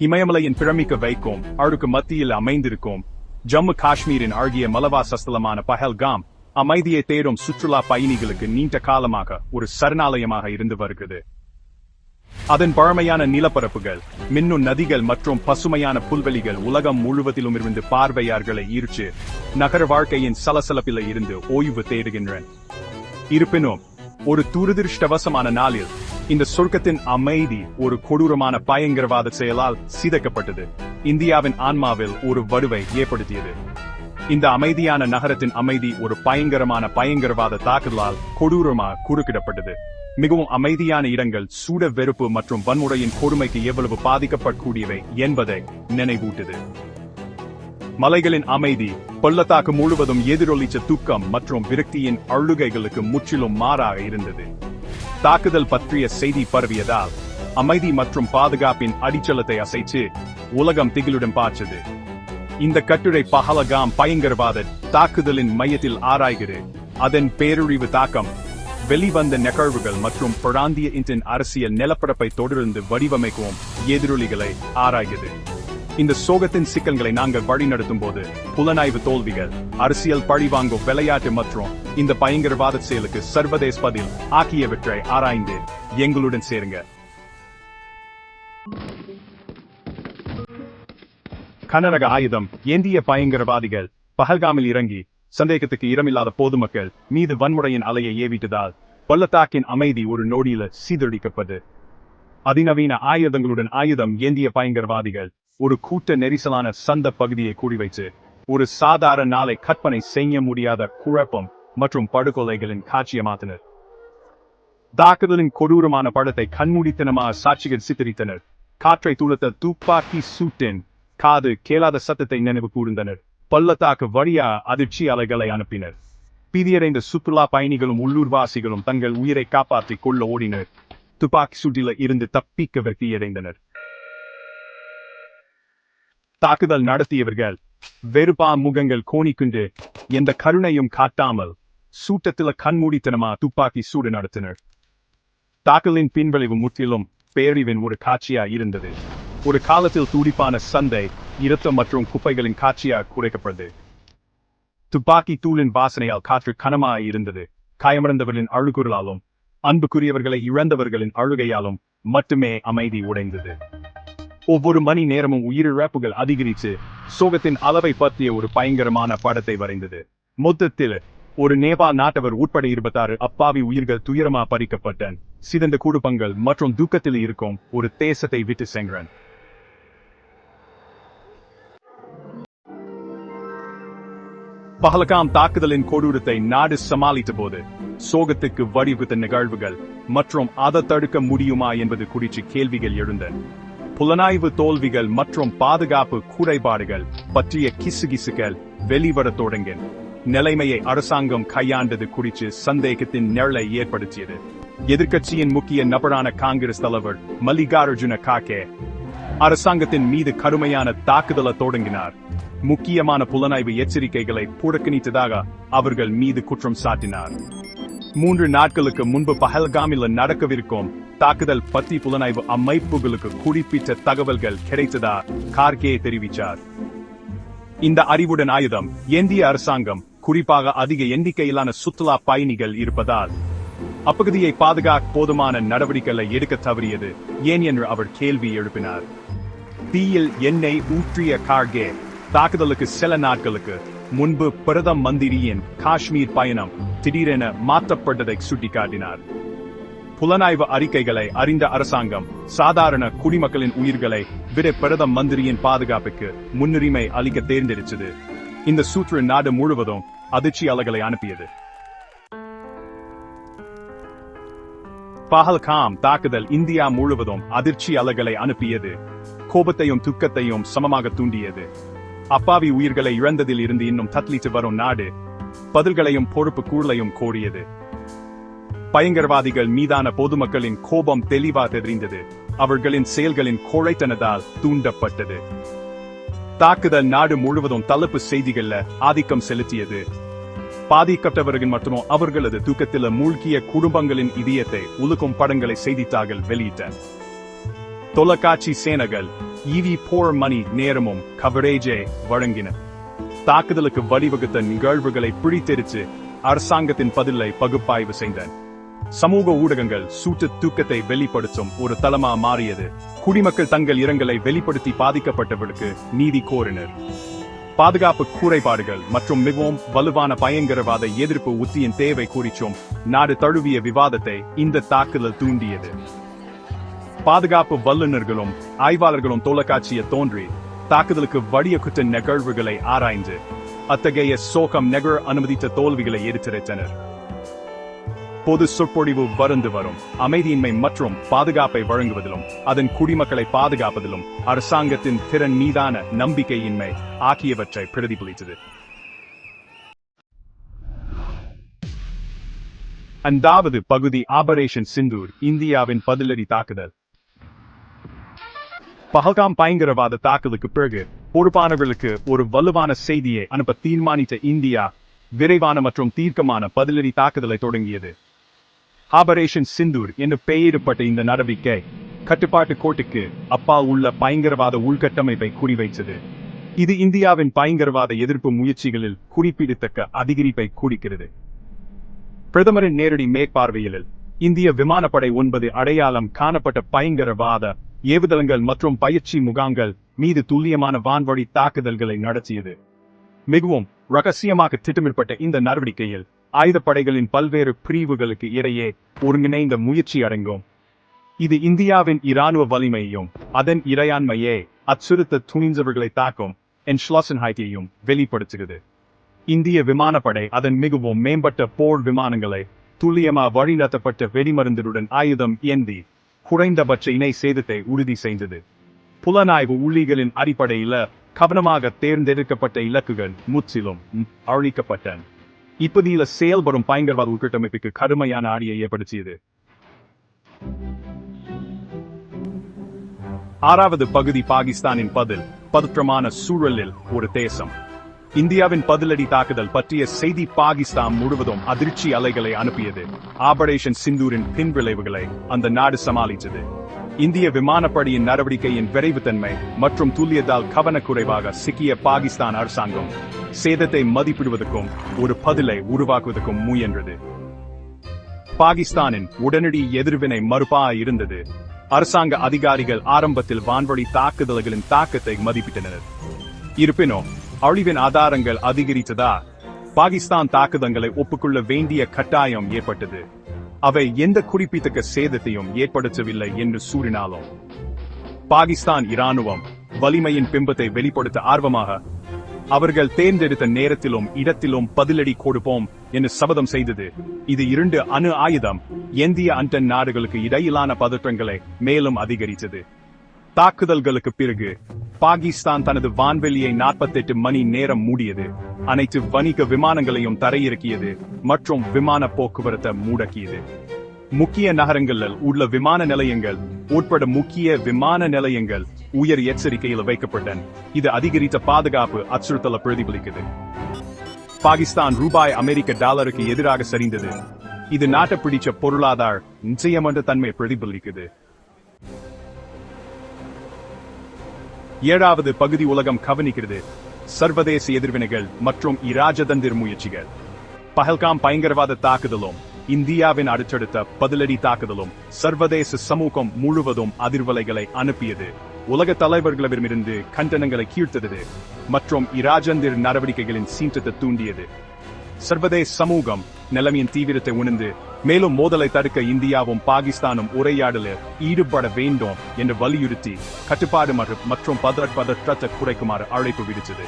இமயமலையின் பிரமிக்க வைக்கும் அழுக்கு மத்தியில் அமைந்திருக்கும். ஜம்மு காஷ்மீரின் அழகிய மலவாசஸ்தலமான பஹல்காம் அமைதியை தேடும் சுற்றுலா பயணிகளுக்கு நீண்ட காலமாக ஒரு சரணாலயமாக இருந்து வருகிறது. அதன் பழமையான நிலப்பரப்புகள் மின்னும் நதிகள் மற்றும் பசுமையான புல்வெளிகள் உலகம் முழுவதிலும் இருந்து பார்வையாளர்களை ஈர்த்து நகர வாழ்க்கையின் சலசலப்பில் இருந்து ஓய்வு தேடுகின்றன. இருப்பினும் ஒரு துரதிருஷ்டவசமான நாளில் இந்த சொர்க்கத்தின் அமைதி ஒரு கொடூரமான பயங்கரவாத செயலால் சிதைக்கப்பட்டது. இந்தியாவின் ஆன்மாவில் ஒரு வடுவை ஏற்படுத்தியது. இந்த அமைதியான நகரத்தின் அமைதி ஒரு பயங்கரமான பயங்கரவாத தாக்குதலால் கொடூரமாக குறுக்கிடப்பட்டது. மிகவும் அமைதியான இடங்கள் சூட வெறுப்பு மற்றும் வன்முறையின் கொடுமைக்கு எவ்வளவு பாதிக்கப்படக்கூடியவை என்பதை நினைவூட்டுது. மலைகளின் அமைதி பள்ளத்தாக்கு முழுவதும் எதிரொலிச்ச துக்கம் மற்றும் விரக்தியின் அழுகைகளுக்கு முற்றிலும் மாறாக இருந்தது. தாக்குதல் பற்றிய செய்தி பரவியதால் அமைதி மற்றும் பாதுகாப்பின் அடிச்சலத்தை அசைச்சு உலகம் திகிலுடன் பார்த்தது இந்த கட்டுரை பஹலகாம் பயங்கரவாத தாக்குதலின் மையத்தில் ஆராய்கிறது. அதன் பேரழிவு தாக்கம் வெளிவந்த நிகழ்வுகள் மற்றும் பிராந்திய இன்றின் அரசியல் நிலப்பரப்பை தொடர்ந்து வடிவமைக்கும் எதிரொலிகளை ஆராய்கிறது. இந்த சோகத்தின் சிக்கல்களை நாங்கள் வழிநடத்தும் போது புலனாய்வு தோல்விகள் அரசியல் பழிவாங்கும் விளையாட்டு மற்றும் இந்த பயங்கரவாத செயலுக்கு சர்வதேச பதில் ஆகியவற்றை ஆராய்ந்து எங்களுடன் சேருங்க. கனரக ஆயுதம் ஏந்திய பயங்கரவாதிகள் பஹல்காமில் இறங்கி சந்தேகத்துக்கு இடமில்லாத பொதுமக்கள் மீது வன்முறையின் அலையை ஏவிட்டதால் பள்ளத்தாக்கின் அமைதி ஒரு நொடியில சீதழிக்கப்பட்டது. அதிநவீன ஆயுதங்களுடன் ஆயுதம் ஏந்திய பயங்கரவாதிகள் ஒரு கூட்ட நெரிசலான சந்த பகுதியை கூடி வைத்து ஒரு சாதாரண நாளை கற்பனை செய்ய முடியாத குழப்பம் மற்றும் படுகொலைகளின் காட்சியமாத்தினர். தாக்குதலின் கொடூரமான படத்தை கண்மூடித்தனமாக சாட்சிகள் சித்தரித்தனர். காற்றை துளத்த துப்பாக்கி சூட்டின் காது கேளாத சத்தத்தை நினைவு கூர்ந்தனர். பள்ளத்தாக்கு வழியா அதிர்ச்சி அலைகளை அனுப்பினர். பிதியடைந்த சுற்றுலா பயணிகளும் உள்ளூர்வாசிகளும் தங்கள் உயிரை காப்பாற்றிக் கொள்ள ஓடினர். துப்பாக்கி சூட்டில இருந்து தப்பிக்க வெற்றியடைந்தனர். தாக்குதல் நடத்தியவர்கள் வெறுப்பா முகங்கள் கோணிக்குண்டு எந்த கருணையும் காட்டாமல் சூட்டத்தில கண்மூடித்தனமா துப்பாக்கி சூடு நடத்தினர். தாக்குதலின் பின்விளைவு முற்றிலும் பேரிவின் ஒரு காட்சியா இருந்தது. ஒரு காலத்தில் துடிப்பான சந்தை இரத்தம் மற்றும் குப்பைகளின் காட்சியா குறைக்கப்பட்டது. துப்பாக்கி தூளின் வாசனையால் காற்று கனமாக இருந்தது. காயமடைந்தவர்களின் அழுகுரலாலும் அன்புக்குரியவர்களை இழந்தவர்களின் அழுகையாலும் மட்டுமே அமைதி உடைந்தது. ஒவ்வொரு மணி நேரமும் உயிரிழப்புகள் அதிகரித்து சோகத்தின் அளவை பற்றிய ஒரு பயங்கரமான படத்தை வரைந்தது. மொத்தத்தில் ஒரு நேபாள் நாட்டவர் உட்பட இருபத்தாறு அப்பாவி உயிர்கள் துயரமா பறிக்கப்பட்டன் சிதந்த குடும்பங்கள் மற்றும் துக்கத்தில் இருக்கும் ஒரு தேசத்தை விட்டு சென்றன் பஹலகாம் தாக்குதலின் கொடூரத்தை நாடு சமாளித்த போது சோகத்துக்கு வடிவகுத்த நிகழ்வுகள் மற்றும் அதை தடுக்க முடியுமா என்பது குறித்து கேள்விகள் எழுந்தன. புலனாய்வு தோல்விகள் மற்றும் பாதுகாப்பு குறைபாடுகள் பற்றிய கிசுகிசுகள் வெளிவரத் தொடங்கின. நிலைமையை அரசாங்கம் கையாண்டது குறித்து சந்தேகத்தின் நிழலை ஏற்படுத்தியது. எதிர்க்கட்சியின் முக்கிய நபரான காங்கிரஸ் தலைவர் மல்லிகார்ஜுன காக்கே அரசாங்கத்தின் மீது கடுமையான தாக்குதலை தொடங்கினார். முக்கியமான புலனாய்வு எச்சரிக்கைகளை புறக்கணித்ததாக அவர்கள் மீது குற்றம் சாட்டினார். மூன்று நாட்களுக்கு முன்பு பஹல்காமில் நடக்கவிருக்கும் தாக்குதல் பத்தி புலனாய்வு அமைப்புகளுக்கு குறிப்பிட்ட தகவல்கள் கிடைத்ததா கார்கே தெரிவித்தார் இந்த அறிவுடன் ஆயுதம் இந்திய அரசாங்கம் குறிப்பாக அதிக எண்ணிக்கையிலான சுற்றுலா பயணிகள் இருப்பதால் அப்பகுதியை பாதுகாக்க போதுமான நடவடிக்கைகளை எடுக்க தவறியது ஏன் என்று அவர் கேள்வி எழுப்பினார். தீயில் எண்ணெய் ஊற்றிய கார்கே தாக்குதலுக்கு சில நாட்களுக்கு முன்பு பிரதம் மந்திரியின் காஷ்மீர் பயணம் திடீரென மாற்றப்பட்டதை சுட்டிக்காட்டினார். புலனாய்வு அறிக்கைகளை அறிந்த அரசாங்கம் சாதாரண குடிமக்களின் உயிர்களை விட பிரதம மந்திரியின் பாதுகாப்புக்கு முன்னுரிமை அளிக்க தேர்ந்தெடுத்தது. இந்த சூற்று நாடு முழுவதும் அதிர்ச்சி அலைகளை அனுப்பியது. பஹல்காம் தாக்குதல் இந்தியா முழுவதும் அதிர்ச்சி அலைகளை அனுப்பியது. கோபத்தையும் துக்கத்தையும் சமமாக தூண்டியது. அப்பாவி உயிர்களை இழந்ததில் இருந்து இன்னும் தத்லித்து வரும் நாடு பதில்களையும் பொறுப்பு கூறலையும் கோரியது பயங்கரவாதிகள் மீதான பொதுமக்களின் கோபம் தெளிவாக தெரிந்தது அவர்களின் செயல்களின் கோழைத்தனதால் தூண்டப்பட்டது. தாக்குதல் நாடு முழுவதும் தலைப்பு செய்திகள்ல ஆதிக்கம் செலுத்தியது. பாதிக்கப்பட்டவர்கள் மற்றும் அவர்களது தூக்கத்தில் மூழ்கிய குடும்பங்களின் இதயத்தை உலுக்கும் படங்களை செய்தித்தாள்கள் வெளியிட்டன. தொலைக்காட்சி சேனகள் ஈவி போர் மணி நேரமும் கவரேஜை வழங்கின. தாக்குதலுக்கு வழிவகுத்த நிகழ்வுகளை பிடித்தெரிச்சு அரசாங்கத்தின் பதிலை பகுப்பாய்வு செய்தன. சமூக ஊடகங்கள் சூட்டு தூக்கத்தை வெளிப்படுத்தும் ஒரு தளமா மாறியது. குடிமக்கள் தங்கள் இரங்கலை வெளிப்படுத்தி பாதிக்கப்பட்டவர்களுக்கு நீதி கோரினர். பாதுகாப்பு குறைபாடுகள் மற்றும் மிகவும் வலுவான பயங்கரவாத எதிர்ப்பு உத்தியின் தேவை குறிச்சும் நாடு தழுவிய விவாதத்தை இந்த தாக்குதல் தூண்டியது. பாதுகாப்பு வல்லுநர்களும் ஆய்வாளர்களும் தொலைக்காட்சியை தோன்றி தாக்குதலுக்கு வடியக்குற்ற நிகழ்வுகளை ஆராய்ந்து அத்தகைய சோகம் நெகழ அனுமதித்த தோல்விகளை எடுத்துரைத்தனர் பொது சொற்பொழிவு வருந்து வரும். அமைதியின்மை மற்றும் பாதுகாப்பை வழங்குவதிலும் அதன் குடிமக்களை பாதுகாப்பதிலும் அரசாங்கத்தின் திறன் மீதான நம்பிக்கையின்மை ஆகியவற்றை பிரதிபலித்தது. அந்தாவது பகுதி ஆபரேஷன் சிந்தூர் இந்தியாவின் பதிலடி தாக்குதல். பஹல்காம் பயங்கரவாத தாக்குதலுக்கு பிறகு பொறுப்பானவர்களுக்கு ஒரு வலுவான செய்தியை அனுப்ப தீர்மானித்த இந்தியா விரைவான மற்றும் தீர்க்கமான பதிலடி தாக்குதலை தொடங்கியது. ஆபரேஷன் சிந்தூர் என்று பெயரிடப்பட்ட இந்த நடவடிக்கை கட்டுப்பாட்டு கோட்டுக்கு அப்பா உள்ள பயங்கரவாத உள்கட்டமைப்பை குறிவைத்தது. இது இந்தியாவின் பயங்கரவாத எதிர்ப்பு முயற்சிகளில் குறிப்பிடத்தக்க அதிகரிப்பை குறிக்கிறது. பிரதமரின் நேரடி மேற்பார்வையில் இந்திய விமானப்படை ஒன்பது அடையாளம் காணப்பட்ட பயங்கரவாத ஏவுதளங்கள் மற்றும் பயிற்சி முகாம்கள் மீது துல்லியமான வான்வழி தாக்குதல்களை நடத்தியது. மிகவும் ரகசியமாக திட்டமிடப்பட்ட இந்த நடவடிக்கையில் ஆயுதப்படைகளின் பல்வேறு பிரிவுகளுக்கு இடையே ஒருங்கிணைந்த முயற்சி அடங்கும் இது இந்தியாவின் இராணுவ வலிமையையும் அதன் இறையாண்மையே அச்சுறுத்த துணிந்தவர்களை தாக்கும் என் வெளிப்படுத்துகிறது. இந்திய விமானப்படை அதன் மிகவும் மேம்பட்ட போர் விமானங்களை துல்லியமா வழிநடத்தப்பட்ட வெடிமருந்துடன் ஆயுதம் ஏந்தி குறைந்தபட்ச இணை சேதத்தை உறுதி செய்தது. புலனாய்வு உள்ளிகளின் அடிப்படையில் கவனமாக தேர்ந்தெடுக்கப்பட்ட இலக்குகள் முற்றிலும் அழிக்கப்பட்டன. இப்பதியில செயல்படும் பயங்கரவாத உள்கட்டமைப்புக்கு கடுமையான ஆடியை ஏற்படுத்தியது. ஆறாவது பகுதி பாகிஸ்தானின் பதில் பதற்றமான சூழலில் ஒரு தேசம். இந்தியாவின் பதிலடி தாக்குதல் பற்றிய செய்தி பாகிஸ்தான் முழுவதும் அதிர்ச்சி அலைகளை அனுப்பியது. ஆபரேஷன் சிந்தூரின் பின்விளைவுகளை அந்த நாடு சமாளித்தது. இந்திய விமானப்படையின் நடவடிக்கையின் விரைவுத்தன்மை மற்றும் துல்லியத்தால் கவனக்குறைவாக சிக்கிய பாகிஸ்தான் அரசாங்கம் சேதத்தை மதிப்பிடுவதற்கும் ஒரு பதிலை உருவாக்குவதற்கும் முயன்றது. பாகிஸ்தானின் உடனடி எதிர்வினை மறுப்பா இருந்தது. அரசாங்க அதிகாரிகள் ஆரம்பத்தில் வான்வழி தாக்குதல்களின் தாக்கத்தை மதிப்பிட்டனர். இருப்பினும் அழிவின் ஆதாரங்கள் அதிகரித்ததா? பாகிஸ்தான் தாக்குதங்களை ஒப்புக்கொள்ள வேண்டிய கட்டாயம் ஏற்பட்டது. அவை எந்த குறிப்பிட்ட சேதத்தையும் ஏற்படுத்தவில்லை என்று சூறினாலும். பாகிஸ்தான் இராணுவம் வலிமையின் பிம்பத்தை வெளிப்படுத்த ஆர்வமாக அவர்கள் தேர்ந்தெடுத்த நேரத்திலும் இடத்திலும் பதிலடி கொடுப்போம் என்று சபதம் செய்தது. இது இரண்டு அணு ஆயுதம் இந்திய அண்டன் நாடுகளுக்கு இடையிலான பதற்றங்களை மேலும் அதிகரித்தது. தாக்குதல்களுக்கு பிறகு பாகிஸ்தான் தனது வான்வெளியை நாற்பத்தெட்டு மணி நேரம் மூடியது. அனைத்து வணிக விமானங்களையும் தரையிறக்கியது மற்றும் விமான போக்குவரத்தை முடக்கியது. முக்கிய நகரங்களில் உள்ள விமான நிலையங்கள் உட்பட முக்கிய விமான நிலையங்கள் உயர் எச்சரிக்கையில் வைக்கப்பட்டன. இது அதிகரித்த பாதுகாப்பு அச்சுறுத்தல பிரதிபலிக்குது. பாகிஸ்தான் ரூபாய் அமெரிக்க டாலருக்கு எதிராக சரிந்தது. இது நாட்டை பிடிச்ச பொருளாதார நிச்சயமன்ற தன்மை பிரதிபலிக்குது. ஏழாவது பகுதி உலகம் கவனிக்கிறது. சர்வதேச எதிர்வினைகள் மற்றும் இராஜதந்திர முயற்சிகள். பஹல்காம் பயங்கரவாத தாக்குதலும் இந்தியாவின் அடுத்தடுத்த பதிலடி தாக்குதலும் சர்வதேச சமூகம் முழுவதும் அதிர்வலைகளை அனுப்பியது. உலக தலைவர்களிடமிருந்து கண்டனங்களை கீழ்த்தது மற்றும் இராஜந்திர நடவடிக்கைகளின் சீற்றத்தை தூண்டியது. சர்வதேச சமூகம் நிலைமையின் தீவிரத்தை உணர்ந்து மேலும் மோதலை தடுக்க இந்தியாவும் பாகிஸ்தானும் உரையாடலில் ஈடுபட வேண்டும் என்று வலியுறுத்தி கட்டுப்பாடு மற்றும் பதற்றத்தை குறைக்குமாறு அழைப்பு விடுத்தது.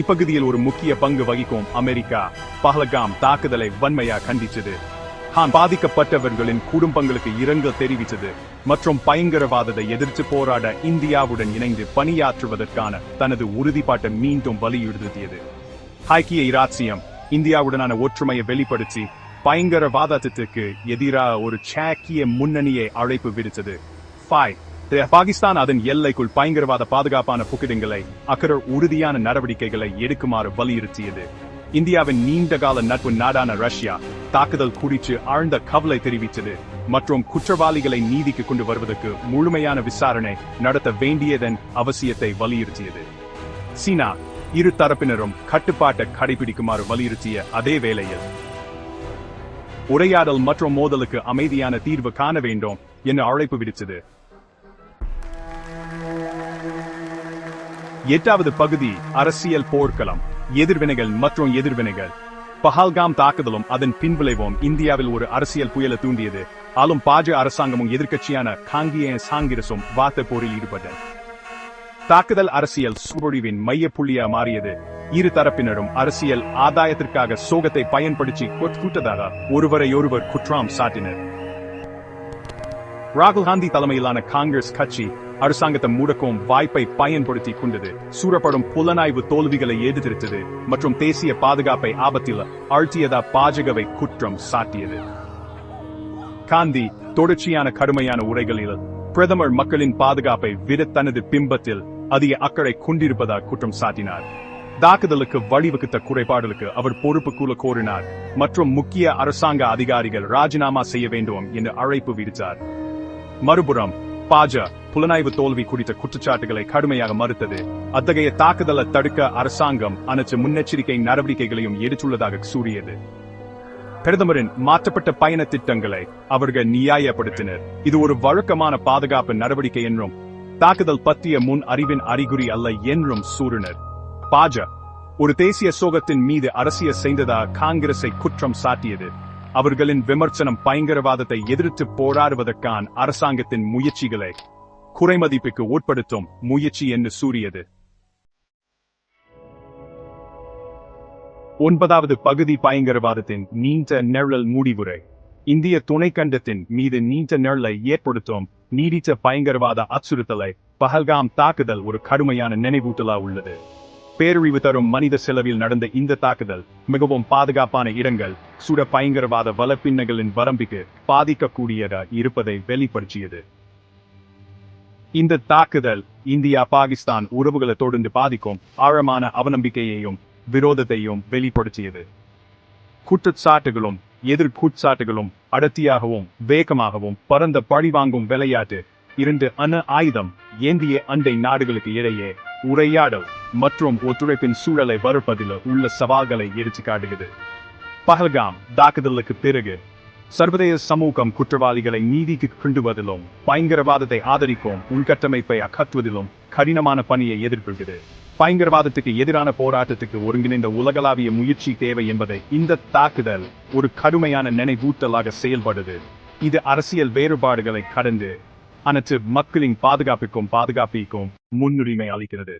இப்பகுதியில் ஒரு முக்கிய பங்கு வகிக்கும் அமெரிக்கா பஹலகாம் தாக்குதலை வன்மையா கண்டித்தது. ஹான் பாதிக்கப்பட்டவர்களின் குடும்பங்களுக்கு இரங்கல் தெரிவித்தது மற்றும் பயங்கரவாதத்தை எதிர்த்து போராட இந்தியாவுடன் இணைந்து பணியாற்றுவதற்கான தனது உறுதிப்பாட்டை மீண்டும் வலியுறுத்தியது. ஹாக்கிய இராச்சியம் இந்தியாவுடனான ஒற்றுமையை வெளிப்படுத்தி பயங்கரவாதத்திற்கு எதிராக ஒரு சாக்கிய முன்னணியை அழைப்பு விடுத்தது. பாகிஸ்தான் அதன் எல்லைக்குள் பயங்கரவாத பாதுகாப்பான புக்கிடங்களை அக்கற உறுதியான நடவடிக்கைகளை எடுக்குமாறு வலியுறுத்தியது. இந்தியாவின் நீண்டகால நட்பு நாடான ரஷ்யா தாக்குதல் குறித்து ஆழ்ந்த கவலை தெரிவித்தது மற்றும் குற்றவாளிகளை நீதிக்கு கொண்டு வருவதற்கு முழுமையான விசாரணை நடத்த வேண்டியதன் அவசியத்தை வலியுறுத்தியது. சீனா. இரு தரப்பினரும் கட்டுப்பாட்டை கடைபிடிக்குமாறு வலியுறுத்திய அதே வேளையில் உரையாடல் மற்றும் மோதலுக்கு அமைதியான தீர்வு காண வேண்டும் என அழைப்பு விடுத்தது. எட்டாவது பகுதி அரசியல் போர்க்களம் எதிர்வினைகள் மற்றும் எதிர்வினைகள். பஹல்காம் தாக்குதலும் அதன் பின்விளைவும் இந்தியாவில் ஒரு அரசியல் புயலை தூண்டியது. ஆளும் பாஜ அரசாங்கமும் எதிர்க்கட்சியான காங்கிய சாங்கிரசும் வார்த்தை போரில் ஈடுபட்டன. தாக்குதல் அரசியல் சூழொழிவின் மைய புள்ளியா மாறியது. இரு தரப்பினரும் அரசியல் ஆதாயத்திற்காக சோகத்தை பயன்படுத்தி கூட்டதாக ஒருவரையொருவர் குற்றம் சாட்டினர். ராகுல் காந்தி தலைமையிலான காங்கிரஸ் கட்சி அரசாங்கத்தை முடக்கும் வாய்ப்பை பயன்படுத்தி கொண்டது. சூறப்படும் புலனாய்வு தோல்விகளை எதிர்த்தது மற்றும் தேசிய பாதுகாப்பை ஆபத்தில் ஆழ்த்தியதா பாஜகவை குற்றம் சாட்டியது. காந்தி தொடர்ச்சியான கடுமையான உரைகளில் பிரதமர் மக்களின் பாதுகாப்பை விட தனது பிம்பத்தில் அதிக அக்கறை கொண்டிருப்பதாக குற்றம் சாட்டினார். தாக்குதலுக்கு வழிவகுத்த குறைபாடுகளுக்கு அவர் பொறுப்பு கூல கோரினார். மற்றும் முக்கிய அரசாங்க அதிகாரிகள் ராஜினாமா செய்ய வேண்டும் என்று அழைப்பு விடுத்தார். மறுபுறம் பாஜ புலனாய்வு தோல்வி குறித்த குற்றச்சாட்டுகளை கடுமையாக மறுத்தது. அத்தகைய தாக்குதலை தடுக்க அரசாங்கம் அனைத்து முன்னெச்சரிக்கை நடவடிக்கைகளையும் எடுத்துள்ளதாக கூறியது. பிரதமரின் மாற்றப்பட்ட பயண திட்டங்களை அவர்கள் நியாயப்படுத்தினர். இது ஒரு வழக்கமான பாதுகாப்பு நடவடிக்கை என்றும் தாக்குதல் பற்றிய முன் அறிவின் அறிகுறி அல்ல என்றும் கூறினர் பாஜ ஒரு தேசிய சோகத்தின் மீது அரசியல் செய்ததா காங்கிரஸை குற்றம் சாட்டியது. அவர்களின் விமர்சனம் பயங்கரவாதத்தை எதிர்த்து போராடுவதற்கான அரசாங்கத்தின் முயற்சிகளை குறைமதிப்புக்கு உட்படுத்தும் முயற்சி என்று சூரியது ஒன்பதாவது பகுதி பயங்கரவாதத்தின் நீண்ட நிழல் முடிவுரை. இந்திய துணைக்கண்டத்தின் மீது நீண்ட நிழலை ஏற்படுத்தும் நீடித்த பயங்கரவாத அச்சுறுத்தலை பஹல்காம் தாக்குதல் ஒரு கடுமையான நினைவூட்டலா உள்ளது. பேரழிவு தரும் மனித செலவில் நடந்த இந்த தாக்குதல் மிகவும் பாதுகாப்பான இடங்கள் சுட பயங்கரவாத வலப்பின்னங்களின் வரம்பிற்கு பாதிக்கக்கூடியதா இருப்பதை வெளிப்படுத்தியது. இந்த தாக்குதல் இந்தியா பாகிஸ்தான் உறவுகளை தொடர்ந்து பாதிக்கும் ஆழமான அவநம்பிக்கையையும் விரோதத்தையும் வெளிப்படுத்தியது. குற்றச்சாட்டுகளும் எதிர் கூட்சாட்டுகளும் அடர்த்தியாகவும் வேகமாகவும் பரந்த பழிவாங்கும் விளையாட்டு. இரண்டு அணு ஆயுதம் ஏந்திய அண்டை நாடுகளுக்கு இடையே உரையாடல் மற்றும் ஒத்துழைப்பின் சூழலை வறுப்பதில் உள்ள சவால்களை எடுத்து காட்டுகிறது. பஹல்காம் தாக்குதலுக்கு பிறகு சர்வதேச சமூகம் குற்றவாளிகளை நீதிக்கு கொண்டுவதிலும் பயங்கரவாதத்தை ஆதரிக்கும் உள்கட்டமைப்பை அகற்றுவதிலும் கடினமான பணியை எதிர்கொள்கிறது. பயங்கரவாதத்துக்கு எதிரான போராட்டத்துக்கு ஒருங்கிணைந்த உலகளாவிய முயற்சி தேவை என்பதை இந்த தாக்குதல் ஒரு கடுமையான நினைவூட்டலாக செயல்படுது. இது அரசியல் வேறுபாடுகளை கடந்து அனைத்து மக்களின் பாதுகாப்பிற்கும் பாதுகாப்பிற்கும் முன்னுரிமை அளிக்கிறது.